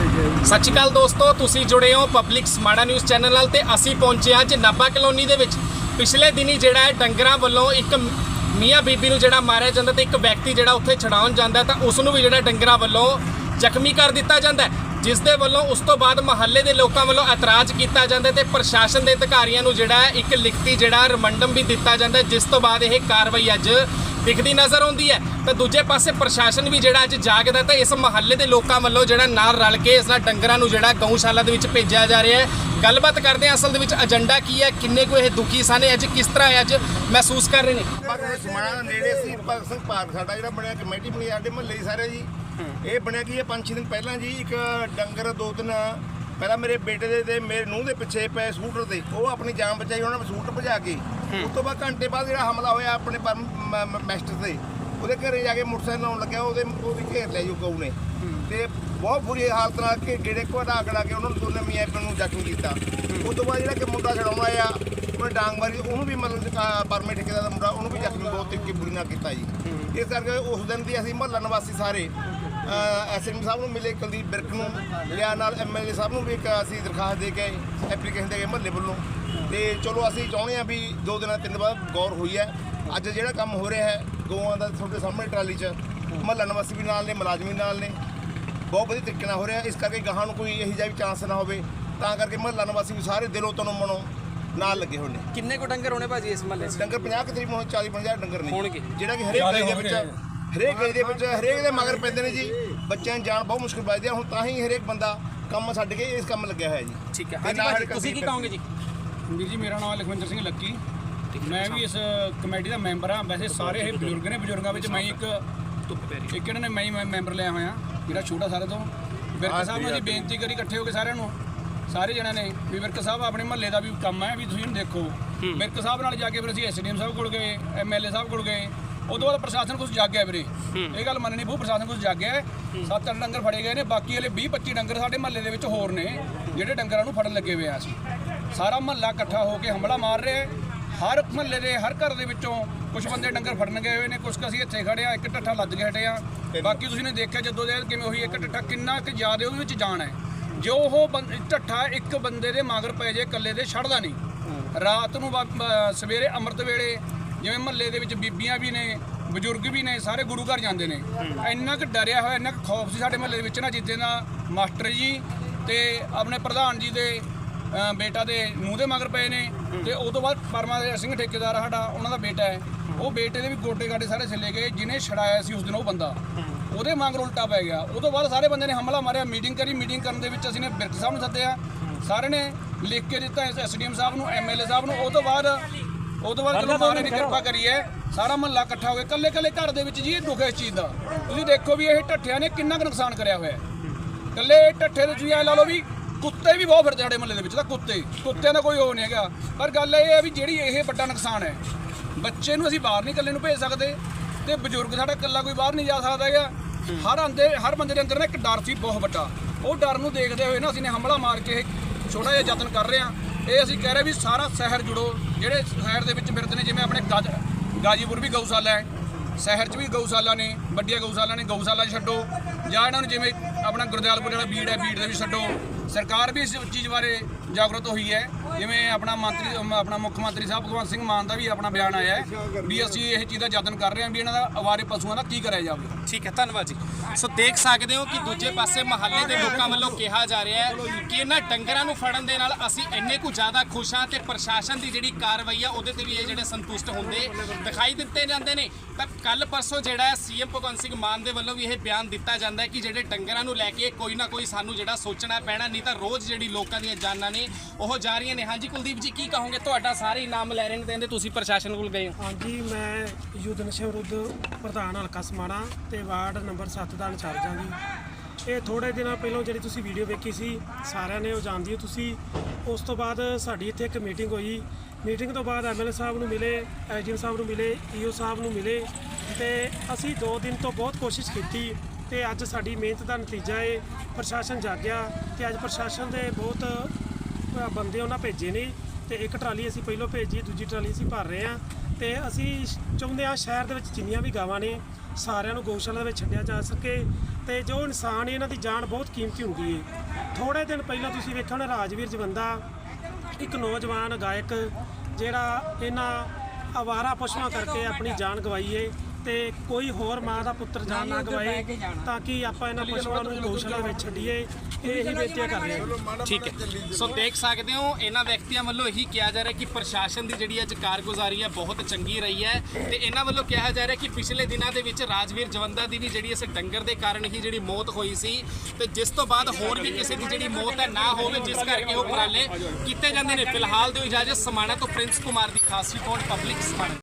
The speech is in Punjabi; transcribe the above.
ਸਤਿ ਸ਼੍ਰੀ ਅਕਾਲ ਦੋਸਤੋ, ਤੁਸੀਂ ਜੁੜੇ ਹੋ ਪਬਲਿਕ ਸਮਾਣਾ ਨਿਊਜ਼ ਚੈਨਲ ਨਾਲ ਤੇ ਅਸੀਂ ਪਹੁੰਚੇ ਹਾਂ ਅੱਜ ਨਾਭਾ ਕਲੋਨੀ ਦੇ ਵਿੱਚ। ਪਿਛਲੇ ਦਿਨੀ ਜਿਹੜਾ ਹੈ ਡੰਗਰਾਂ ਵੱਲੋਂ ਇੱਕ ਮੀਆਂ ਬੀਬੀ ਨੂੰ ਜਿਹੜਾ ਮਾਰਿਆ ਜਾਂਦਾ ਤੇ ਇੱਕ ਵਿਅਕਤੀ ਜਿਹੜਾ ਉੱਥੇ ਛਡਾਉਣ ਜਾਂਦਾ ਤਾਂ ਉਸ ਨੂੰ ਵੀ ਜਿਹੜਾ ਡੰਗਰਾਂ ਵੱਲੋਂ ਜ਼ਖਮੀ ਕਰ ਦਿੱਤਾ ਜਾਂਦਾ ਜਿਸ ਦੇ ਵੱਲੋਂ ਉਸ ਤੋਂ ਬਾਅਦ ਮਹੱਲੇ ਦੇ ਲੋਕਾਂ ਵੱਲੋਂ ਇਤਰਾਜ਼ ਕੀਤਾ ਜਾਂਦਾ ਤੇ ਪ੍ਰਸ਼ਾਸਨ ਦੇ ਅਧਿਕਾਰੀਆਂ ਨੂੰ ਜਿਹੜਾ ਇੱਕ ਲਿਖਤੀ ਜਿਹੜਾ ਰਿਮੰਡਮ ਵੀ ਦਿੱਤਾ ਜਾਂਦਾ ਜਿਸ ਤੋਂ ਬਾਅਦ ਇਹ ਕਾਰਵਾਈ ਅੱਜ ਦਿਖਦੀ ਨਜ਼ਰ ਆਉਂਦੀ ਹੈ। ਤਾਂ ਦੂਜੇ ਪਾਸੇ ਪ੍ਰਸ਼ਾਸਨ ਵੀ ਜਿਹੜਾ ਅੱਜ ਜਾਗਦਾ ਤਾਂ ਇਸ ਮਹੱਲੇ ਦੇ ਲੋਕਾਂ ਵੱਲੋਂ ਜਿਹੜਾ ਨਾਲ ਰਲ ਕੇ ਇਸ ਨਾਲ ਡੰਗਰਾਂ ਨੂੰ ਜਿਹੜਾ ਗਊਸ਼ਾਲਾ ਦੇ ਵਿੱਚ ਭੇਜਿਆ ਜਾ ਰਿਹਾ ਹੈ। ਗੱਲਬਾਤ ਕਰਦੇ ਹਾਂ ਅਸਲ ਦੇ ਵਿੱਚ ਏਜੰਡਾ ਕੀ ਹੈ, ਕਿੰਨੇ ਕੁ ਇਹ ਦੁਖੀ ਸਨ ਅੱਜ ਕਿਸ ਤਰ੍ਹਾਂ ਅੱਜ ਮਹਿਸੂਸ ਕਰ ਰਹੇ ਨੇ? ਪਰ ਸਮਾਣਾ ਨੇੜੇ ਸੀ ਭਗਤ ਸਿੰਘ ਪਾਰਕ ਸਾਡਾ ਜਿਹੜਾ ਬਣਿਆ, ਕਮੇਟੀ ਬਣੀ ਸਾਡੇ ਮਹੱਲੇ ਸਾਰੇ ਜੀ। ਇਹ ਬਣਿਆ ਕੀ ਇਹ ਪੰਜ ਛੇ ਦਿਨ ਪਹਿਲਾਂ ਜੀ ਇੱਕ ਡੰਗਰ ਦੋ ਦਿਨ ਪਹਿਲਾਂ ਮੇਰੇ ਬੇਟੇ ਦੇ ਤੇ ਮੇਰੇ ਨੂੰਹ ਦੇ ਪਿੱਛੇ ਪਏ ਸਕੂਟਰ ਤੇ। ਉਹ ਆਪਣੀ ਜਾਨ ਬਚਾਈ, ਉਹਨਾਂ ਨੇ ਸਕੂਟਰ ਭਜਾ ਕੇ ਉਸ ਤੋਂ ਬਾਅਦ ਘੰਟੇ ਬਾਅਦ ਜਿਹੜਾ ਹਮਲਾ ਹੋਇਆ ਆਪਣੇ ਮਾਸਟਰ ਤੇ ਉਹਦੇ ਘਰੇ ਜਾ ਕੇ ਮੋਟਰਸਾਈਕਲ ਲਾਉਣ ਲੱਗਿਆ ਉਹਦੇ ਉਹਦੀ ਘੇਰ ਲਿਆ ਜੀ ਗਊ ਨੇ। ਤੇ ਬਹੁਤ ਬੁਰੀ ਹਾਲਤ ਨਾਲ ਕਿ ਗੇੜੇ ਘੋੜਾ ਕੜਾ ਕੇ ਉਹਨਾਂ ਨੂੰ ਦੋਨੇ ਮੀਆਂ ਨੂੰ ਜ਼ਖਮੀ ਕੀਤਾ। ਉਸ ਤੋਂ ਬਾਅਦ ਜਿਹੜਾ ਕਿ ਮੁੰਡਾ ਛਡਾਉਣ ਆਇਆ ਉਹਨੇ ਡਾਂਗ ਮਾਰੀ ਉਹਨੂੰ ਵੀ ਮਤਲਬ ਪਰਮੇ ਠੇਕੇਦਾਰ ਦਾ ਮੁੰਡਾ ਉਹਨੂੰ ਵੀ ਜ਼ਖਮੀ ਬਹੁਤ ਤਿੱਖੀ ਬੁਰੀ ਨਾਲ ਕੀਤਾ ਜੀ। ਇਸ ਕਰਕੇ ਉਸ ਦਿਨ ਦੀ ਅਸੀਂ ਮਹੱਲਾ ਨਿਵਾਸੀ ਸਾਰੇ ਐਸਐਮ ਸਾਹਿਬ ਨੂੰ ਮਿਲੇ ਕੁਲਦੀਪ ਬਿਰਕ ਨੂੰ ਲਿਆ ਨਾਲ ਐਮਐਲਏ ਸਾਹਿਬ ਨੂੰ ਵੀ ਇੱਕ ਅਸੀਂ ਦਰਖਾਸਤ ਦੇ ਕੇ ਐਪਲੀਕੇਸ਼ਨ ਦੇ ਕੇ ਮਹੱਲੇ ਵੱਲੋਂ। ਤੇ ਚਲੋ ਅਸੀਂ ਚਾਹੁੰਦੇ ਹਾਂ ਵੀ ਦੋ ਦਿਨਾਂ ਤਿੰਨ ਦਿਨ ਬਾਅਦ ਗੌਰ ਹੋਈ ਹੈ। ਅੱਜ ਜਿਹੜਾ ਕੰਮ ਹੋ ਰਿਹਾ ਹੈ ਗਊਆਂ ਦਾ ਤੁਹਾਡੇ ਸਾਹਮਣੇ ਟਰਾਲੀ 'ਚ ਮਹੱਲਾ ਨਿਵਾਸੀ ਵੀ ਨਾਲ ਨੇ ਮੁਲਾਜ਼ਮ ਨਾਲ ਨੇ। ਬਹੁਤ ਵਧੀਆ ਤਰੀਕੇ ਨਾਲ ਹੋ ਰਿਹਾ ਇਸ ਕਰਕੇ ਗਾਹਾਂ ਨੂੰ ਕੋਈ ਇਹੋ ਜਿਹਾ ਵੀ ਚਾਂਸ ਨਾ ਹੋਵੇ ਤਾਂ ਕਰਕੇ ਮਹੱਲਾ ਨਿਵਾਸੀ ਵੀ ਸਾਰੇ ਦਿਲੋਂ ਤਨੋਂ ਮਨੋਂ ਨਾਲ ਲੱਗੇ ਹੋਏ ਨੇ। ਕਿੰਨੇ ਕੋ ਡੰਗਰ ਹੋਣੇ ਭਾਜੀ ਇਸ ਮਹੱਲੇ 'ਚ? ਡੰਗਰ 50 ਕੁ ਤਰੀਕ ਨੂੰ 40 50 ਡੰਗਰ ਨੇ। ਹੋਣਗੇ। ਜਿਹੜਾ ਕਿ ਹਰੇਕ ਦੇ ਵਿੱਚ ਹਰੇਕ ਦੇ ਵਿੱਚ ਹਰੇਕ ਦੇ ਮਗਰ ਪੈਂਦੇ ਨੇ ਜੀ। ਬੱਚਿਆਂ ਨੂੰ ਜਾਣ ਬਹੁਤ ਮੁਸ਼ਕਲ ਵੱਜਦੀ ਹੈ ਹੁਣ ਤਾਂ ਹੀ ਹਰੇਕ ਬੰਦਾ ਕੰਮ ਛੱਡ ਕੇ ਇਸ ਕੰਮ ਲੱਗਿਆ ਹੋਇਆ ਜੀ। ਠੀਕ ਹੈ। ਹਾਂਜੀ ਭਾਜੀ ਤੁਸੀਂ ਕੀ ਕਹੋਗੇ ਜੀ? ਵੀਰ ਜੀ ਮੇਰਾ ਨਾਮ ਲਖਵਿੰਦਰ ਸਿੰਘ ਲੱਕੀ। ਮੈਂ ਵੀ ਇਸ ਕਮੇਟੀ ਦਾ ਮੈਂਬਰ ਹਾਂ। ਵੈਸੇ ਸਾਰੇ ਇਹ ਬਜ਼ੁਰਗ ਨੇ ਬਜ਼ੁਰਗਾਂ ਵਿੱਚ ਮੈਂ ਇੱਕ ਇੱਕ ਇਹਨਾਂ ਨੇ ਮੈਂ ਹੀ ਮੈਂ ਮੈਂਬਰ ਲਿਆ ਹੋਇਆ ਜਿਹੜਾ ਛੋਟਾ ਸਾਰੇ ਤੋਂ। ਵਿਰਕ ਸਾਹਿਬ ਨੂੰ ਜੀ ਬੇਨਤੀ ਕਰੀ ਇਕੱਠੇ ਹੋ ਕੇ ਸਾਰਿਆਂ ਨੂੰ। ਸਾਰੇ ਜਣਿਆਂ ਨੇ ਵੀ ਵਿਰਕ ਸਾਹਿਬ ਆਪਣੇ ਮਹੱਲੇ ਦਾ ਵੀ ਕੰਮ ਹੈ। ਵੀ ਤੁਸੀਂ ਇਹਨੂੰ ਦੇਖੋ। ਵਿਰਕ ਸਾਹਿਬ ਨਾਲ ਜਾ ਕੇ ਫਿਰ ਅਸੀਂ ਐਸਡੀਐਮ ਸਾਹਿਬ ਕੋਲ ਗਏ ਐਮਐਲਏ ਸਾਹਿਬ ਕੋਲ ਗਏ। ਉਦੋਂ ਬਾਅਦ ਪ੍ਰਸ਼ਾਸਨ ਕੁਝ ਜਾਗਿਆ ਵੀਰੇ। ਇਹ ਗੱਲ ਮੰਨਣੀ ਬਹੁਤ ਪ੍ਰਸ਼ਾਸਨ ਕੁਝ ਜਾਗਿਆ ਹੈ। ਸੱਤ ਅੱਠ ਡੰਗਰ ਫੜੇ ਗਏ ਨੇ ਬਾਕੀ ਹਲੇ 20 25 ਡੰਗਰ ਸਾਡੇ ਮਹੱਲੇ ਦੇ ਵਿੱਚ ਹੋਰ ਨੇ ਜਿਹੜੇ ਡੰਗਰਾਂ ਨੂੰ ਫੜਨ ਲੱਗੇ ਹੋਏ ਆ ਅਸੀਂ। ਸਾਰਾ ਮਹੱਲਾ ਇਕੱਠਾ ਹੋ ਕੇ ਹਮਲਾ ਮਾਰ ਰਿਹਾ ਹਰ ਮਹੱਲੇ ਦੇ ਹਰ ਘਰ ਦੇ ਵਿੱਚੋਂ ਕੁਝ ਬੰਦੇ ਡੰਗਰ ਫੜਨ ਗਏ ਹੋਏ ਨੇ ਕੁਝ ਅਸੀਂ ਇੱਥੇ ਖੜੇ ਆ ਇੱਕ ਟੱਠਾ ਲੱਦ ਕੇ ਹਟੇ ਆ। ਬਾਕੀ ਤੁਸੀਂ ਨੇ ਦੇਖਿਆ ਜਦੋਂ ਦੇ ਕਿਵੇਂ ਹੋਈ ਇੱਕ ਟੱਠਾ ਕਿੰਨਾ ਕੁ ਜ਼ਿਆਦਾ ਉਹਦੇ ਵਿੱਚ ਜਾਣ ਹੈ। ਜੋ ਉਹ ਟੱਠਾ ਇੱਕ ਬੰਦੇ ਦੇ ਮਗਰ ਪੈ ਜੇ ਇਕੱਲੇ ਦੇ ਛੱਡਦਾ ਨਹੀਂ। ਰਾਤ ਨੂੰ ਸਵੇਰੇ ਅੰਮ੍ਰਿਤ ਵੇਲੇ ਜਿਵੇਂ ਮਹੱਲੇ ਦੇ ਵਿੱਚ ਬੀਬੀਆਂ ਵੀ ਨੇ ਬਜ਼ੁਰਗ ਵੀ ਨੇ ਸਾਰੇ ਗੁਰੂ ਘਰ ਜਾਂਦੇ ਨੇ। ਇੰਨਾ ਕੁ ਡਰਿਆ ਹੋਇਆ ਇੰਨਾ ਕੁ ਖੌਫ ਸੀ ਸਾਡੇ ਮਹੱਲੇ ਦੇ ਵਿੱਚ ਨਾ ਜਿੱਦੇ ਦਾ ਮਾਸਟਰ ਜੀ ਤੇ ਆਪਣੇ ਪ੍ਰਧਾਨ ਜੀ ਦੇ ਅ, ਬੇਟਾ ਦੇ ਮੂੰਹ ਦੇ ਮਗਰ ਪਏ ਨੇ ਤੇ ਉਹ ਤੋਂ ਬਾਅਦ ਪਰਮਾ ਸਿੰਘ ਠੇਕੇਦਾਰ ਆ ਸਾਡਾ ਉਹਨਾਂ ਦਾ ਬੇਟਾ ਹੈ। ਉਹ ਬੇਟੇ ਦੇ ਵੀ ਗੋਡੇ ਗਾਡੇ ਸਾਰੇ ਛੱਲੇ ਗਏ ਜਿਹਨੇ ਛੜਾਇਆ ਸੀ ਉਸ ਦਿਨ ਉਹ ਬੰਦਾ। ਉਹਦੇ ਮਗਰ ਉਲਟਾ ਪੈ ਗਿਆ। ਉਹ ਤੋਂ ਬਾਅਦ ਸਾਰੇ ਬੰਦੇ ਨੇ ਹਮਲਾ ਮਾਰਿਆ ਮੀਟਿੰਗ ਕਰੀ ਮੀਟਿੰਗ ਕਰਨ ਦੇ ਵਿੱਚ ਅਸੀਂ ਨੇ ਬਿਰਕ ਸਾਹਿਬ ਨੂੰ ਸੱਦਿਆ। ਸਾਰੇ ਨੇ ਲਿਖ ਕੇ ਦਿੱਤਾ ਐਸਡੀਐਮ ਸਾਹਿਬ ਨੂੰ ਐਮਐਲਏ ਸਾਹਿਬ ਨੂੰ। ਉਹ ਤੋਂ ਬਾਅਦ ਉਹ ਤੋਂ ਬਾਅਦ ਜਦੋਂ ਮਹਾਰਾਜ ਨੇ ਕਿਰਪਾ ਕਰੀ। ਹੈ ਸਾਰਾ ਮਹੱਲਾ ਇਕੱਠਾ ਹੋ ਗਿਆ। ਕੱਲੇ ਕੱਲੇ ਘਰ ਦੇ ਵਿੱਚ ਜੀ ਇਹ ਦੁੱਖ ਇਸ ਚੀਜ਼ ਦਾ। ਤੁਸੀਂ ਦੇਖੋ ਵੀ ਇਹ ਢੱਠਿਆਂ ਨੇ ਕਿੰਨਾ ਕੁ ਨੁਕਸਾਨ ਕਰਿਆ ਹੋਇਆ ਹੈ। ਕੱਲੇ ਢੱਠੇ ਦੇ ਤੁਸੀਂ ਐ ਲਾ ਲਓ ਵੀ ਕੁੱਤੇ ਵੀ ਬਹੁਤ ਫਿਰਦੇ ਸਾਡੇ ਮਹੱਲੇ ਦੇ ਵਿੱਚ ਤਾਂ ਕੁੱਤੇ। ਕੁੱਤਿਆਂ ਦਾ ਕੋਈ ਉਹ ਨਹੀਂ ਹੈਗਾ। ਪਰ ਗੱਲ ਇਹ ਹੈ ਵੀ ਜਿਹੜੀ ਇਹ ਵੱਡਾ ਨੁਕਸਾਨ ਹੈ ਬੱਚੇ ਨੂੰ ਅਸੀਂ ਬਾਹਰ ਨਹੀਂ ਇਕੱਲੇ ਨੂੰ ਭੇਜ ਸਕਦੇ ਤੇ ਬਜ਼ੁਰਗ ਸਾਡਾ ਇਕੱਲਾ ਕੋਈ ਬਾਹਰ ਨਹੀਂ ਜਾ ਸਕਦਾ ਹੈਗਾ। ਹਰ ਆਂਦੇ ਹਰ ਬੰਦੇ ਦੇ ਅੰਦਰ ਨਾ ਇੱਕ ਡਰ ਸੀ ਬਹੁਤ ਵੱਡਾ। ਉਹ ਡਰ ਨੂੰ ਦੇਖਦੇ ਹੋਏ ਨਾ ਅਸੀਂ ਨੇ ਹਮਲਾ ਮਾਰ ਕੇ ਇਹ ਛੋਟਾ ਜਿਹਾ ਯਤਨ ਕਰ ਰਹੇ ਹਾਂ। ਇਹ ਅਸੀਂ ਕਹਿ ਰਹੇ ਵੀ ਸਾਰਾ ਸ਼ਹਿਰ ਜੁੜੋ, ਜਿਹੜੇ ਸ਼ਹਿਰ ਦੇ ਵਿੱਚ ਫਿਰਦੇ ਨੇ, ਜਿਵੇਂ ਆਪਣੇ ਗਾਜ, ਗਾਜੀਪੁਰ ਵੀ ਗਊਸ਼ਾਲਾ ਹੈ, ਸ਼ਹਿਰ 'ਚ ਵੀ ਗਊਸ਼ਾਲਾ ਨੇ, ਵੱਡੀਆਂ ਗਊਸ਼ਾਲਾ ਨੇ, ਗਊਸ਼ਾਲਾ ਛੱਡੋ, ਜਾਂ ਇਹਨਾਂ ਨੂੰ ਜਿਵੇਂ ਆਪਣਾ ਗੁਰਦਿਆਲਪੁਰ ਵਾਲਾ ਬੀੜ ਹੈ, ਬੀੜ ਦੇ ਵੀ ਛੱਡੋ, ਸਰਕਾਰ ਵੀ ਇਸ ਚੀਜ਼ ਬਾਰੇ ਜਾਗਰੂਕ ਹੋਈ ਹੈ। ਜਿਵੇਂ ਆਪਣਾ ਮੰਤਰੀ ਆਪਣਾ ਮੁੱਖ ਮੰਤਰੀ ਸਾਹਿਬ ਭਗਵੰਤ ਸਿੰਘ ਮਾਨ ਦਾ ਵੀ ਆਪਣਾ ਬਿਆਨ ਆਇਆ ਹੈ ਵੀ ਅਸੀਂ ਇਹ ਚੀਜ਼ ਦਾ ਯਤਨ ਕਰ ਰਹੇ ਹਾਂ ਵੀ ਇਹਨਾਂ ਦਾ ਅਵਾਰੇ ਪਸ਼ੂਆਂ ਦਾ ਕੀ ਕਰਿਆ ਜਾਵੇ। ਠੀਕ ਹੈ, ਧੰਨਵਾਦ ਜੀ। ਸੋ ਦੇਖ ਸਕਦੇ ਹੋ ਕਿ ਦੂਜੇ ਪਾਸੇ ਮਹੱਲੇ ਦੇ ਲੋਕਾਂ ਵੱਲੋਂ ਕਿਹਾ ਜਾ ਰਿਹਾ ਹੈ ਕਿ ਇਹਨਾਂ ਡੰਗਰਾਂ ਨੂੰ ਫੜਨ ਦੇ ਨਾਲ ਅਸੀਂ ਇੰਨੇ ਕੁ ਜ਼ਿਆਦਾ ਖੁਸ਼ ਹਾਂ ਤੇ ਪ੍ਰਸ਼ਾਸਨ ਦੀ ਜਿਹੜੀ ਕਾਰਵਾਈ ਆ, ਉਹਦੇ ਤੇ ਵੀ ਇਹ ਜਿਹੜੇ ਸੰਤੁਸ਼ਟ ਹੁੰਦੇ ਦਿਖਾਈ ਦਿੱਤੇ ਜਾਂਦੇ ਨੇ। ਤਾਂ ਕੱਲ ਪਰਸੋਂ ਜਿਹੜਾ ਹੈ ਸੀਐਮ ਭਗਵੰਤ ਸਿੰਘ ਮਾਨ ਦੇ ਵੱਲੋਂ ਵੀ ਇਹ ਬਿਆਨ ਦਿੱਤਾ ਜਾਂਦਾ ਹੈ ਕਿ ਜਿਹੜੇ ਡੰਗਰਾਂ ਨੂੰ ਲੈ ਕੇ ਕੋਈ ਨਾ ਕੋਈ ਸਾਨੂੰ ਜਿਹੜਾ ਸੋਚਣਾ ਪੈਣਾ, ਨਹੀਂ ਤਾਂ ਰੋਜ਼ ਜਿਹੜੀ ਲੋਕਾਂ ਦੀਆਂ ਜਾਨਾਂ ਨੇ ਉਹ ਜਾ ਰਹੀਆਂ ਨੇ। ਹਾਂਜੀ, ਕੁਲਦੀਪ ਜੀ, ਕੀ ਕਹੋਗੇ? ਤੁਹਾਡਾ ਸਾਰੇ ਹੀ ਨਾਮ ਲੈ ਰਹੇ ਨੇ ਕਹਿੰਦੇ ਤੁਸੀਂ ਪ੍ਰਸ਼ਾਸਨ ਕੋਲ ਗਏ ਹੋ। ਹਾਂਜੀ, ਮੈਂ ਯੁੱਧ ਨਸ਼ਾ ਵਿਰੁੱਧ ਪ੍ਰਧਾਨ ਹਲਕਾ ਸਮਾਣਾ ਤੇ ਵਾਰਡ ਨੰਬਰ 7 ਦਾ ਇੰਚਾਰਜ ਹਾਂ ਜੀ ਇਹ ਥੋੜੇ ਦਿਨਾਂ ਪਹਿਲਾਂ ਜਿਹੜੀ ਤੁਸੀਂ ਵੀਡੀਓ ਵੇਖੀ ਸੀ, ਸਾਰਿਆਂ ਨੇ ਉਹ ਜਾਣਦੀ ਹੋ ਤੁਸੀਂ। ਉਸ ਤੋਂ ਬਾਅਦ ਸਾਡੀ ਇੱਥੇ ਇੱਕ ਮੀਟਿੰਗ ਹੋਈ। ਮੀਟਿੰਗ ਤੋਂ ਬਾਅਦ ਐਮਐਲਏ ਸਾਹਿਬ ਨੂੰ ਮਿਲੇ ਐਸਡੀਐਮ ਸਾਹਿਬ ਨੂੰ ਮਿਲੇ ਈਓ ਸਾਹਿਬ ਨੂੰ ਮਿਲੇ ਤੇ ਅਸੀਂ 2 ਦਿਨ ਤੋਂ ਬਹੁਤ ਕੋਸ਼ਿਸ਼ ਕੀਤੀ ਤੇ ਅੱਜ ਸਾਡੀ ਮਿਹਨਤ ਦਾ ਨਤੀਜਾ ਹੈ ਪ੍ਰਸ਼ਾਸਨ ਜਾਗਿਆ ਤੇ ਅੱਜ ਪ੍ਰਸ਼ਾਸਨ ਦੇ ਬਹੁਤ ਬੰਦੇ ਉਹਨਾਂ ਭੇਜੇ ਨੇ ਤੇ ਇੱਕ ਟਰਾਲੀ ਅਸੀਂ ਪਹਿਲਾਂ ਭੇਜੀ, ਦੂਜੀ ਟਰਾਲੀ ਅਸੀਂ ਭਰ ਰਹੇ ਹਾਂ ਤੇ ਅਸੀਂ ਚਾਹੁੰਦੇ ਹਾਂ ਸ਼ਹਿਰ ਦੇ ਵਿੱਚ ਜਿੰਨੀਆਂ ਵੀ ਗਾਵਾਂ ਨੇ ਸਾਰਿਆਂ ਨੂੰ ਗਊਸ਼ਾਲਾ ਦੇ ਵਿੱਚ ਛੱਡਿਆ ਜਾ ਸਕੇ ਤੇ ਜੋ ਇਨਸਾਨ ਹੈ ਇਹਨਾਂ ਦੀ ਜਾਨ ਬਹੁਤ ਕੀਮਤੀ ਹੁੰਦੀ ਹੈ ਥੋੜੇ ਦਿਨ ਪਹਿਲਾਂ ਤੁਸੀਂ ਵੇਖਿਆ ਹੋਣਾ ਰਾਜਵੀਰ ਜਵੰਦਾ, ਇੱਕ ਨੌਜਵਾਨ ਗਾਇਕ ਜਿਹੜਾ ਇਹਨਾਂ ਆਵਾਰਾ ਪਸ਼ੂਆਂ ਕਰਕੇ ਆਪਣੀ ਜਾਨ ਗਵਾਈ ਏ। ਤੇ ਕੋਈ ਹੋਰ ਮਾਂ ਦਾ ਪੁੱਤਰ ਜਾਨ ਨਾ ਗਵਾਏ ਤਾਂ ਕਿ ਆਪਾਂ ਇਹਨਾਂ ਪਸ਼ੂਆਂ ਨੂੰ ਗਊਸ਼ਾਲਾ ਵਿੱਚ ਛੱਡੀਏ ਇਹ ਹੀ ਬੇਨਤੀ ਕਰ ਰਹੇ ਹਾਂ ਠੀਕ ਹੈ। ਸੋ ਦੇਖ ਸਕਦੇ ਹੋ ਇਹਨਾਂ ਵਿਅਕਤੀਆਂ ਵੱਲੋਂ ਇਹੀ ਕਿਹਾ ਜਾ ਰਿਹਾ ਕਿ ਪ੍ਰਸ਼ਾਸਨ ਦੀ ਜਿਹੜੀ ਅੱਜ ਕਾਰਗੁਜ਼ਾਰੀ ਹੈ ਬਹੁਤ ਚੰਗੀ ਰਹੀ ਹੈ ਤੇ ਇਹਨਾਂ ਵੱਲੋਂ ਕਿਹਾ ਜਾ ਰਿਹਾ ਕਿ ਪਿਛਲੇ ਦਿਨਾਂ ਦੇ ਵਿੱਚ ਰਾਜਵੀਰ ਜਵੰਦਾ ਦੀ ਵੀ ਜਿਹੜੀ ਇਸ ਡੰਗਰ ਦੇ ਕਾਰਨ ਹੀ ਜਿਹੜੀ ਮੌਤ ਹੋਈ ਸੀ ਤੇ ਜਿਸ ਤੋਂ ਬਾਅਦ ਹੋਰ ਵੀ ਕਿਸੇ ਦੀ ਜਿਹੜੀ ਮੌਤ ਹੈ ਨਾ ਹੋਵੇ ਜਿਸ ਕਰਕੇ ਉਹ ਉਪਰਾਲੇ ਕੀਤੇ ਜਾਂਦੇ ਨੇ। ਫਿਲਹਾਲ ਦਿਓ ਇਜਾਜ਼ਤ ਸਮਾਣਾ ਤੋਂ ਪ੍ਰਿੰਸ ਕੁਮਾਰ ਦੀ ਖਾਸ ਰਿਪੋਰਟ ਪਬਲਿਕ ਸਮਾਣਾ।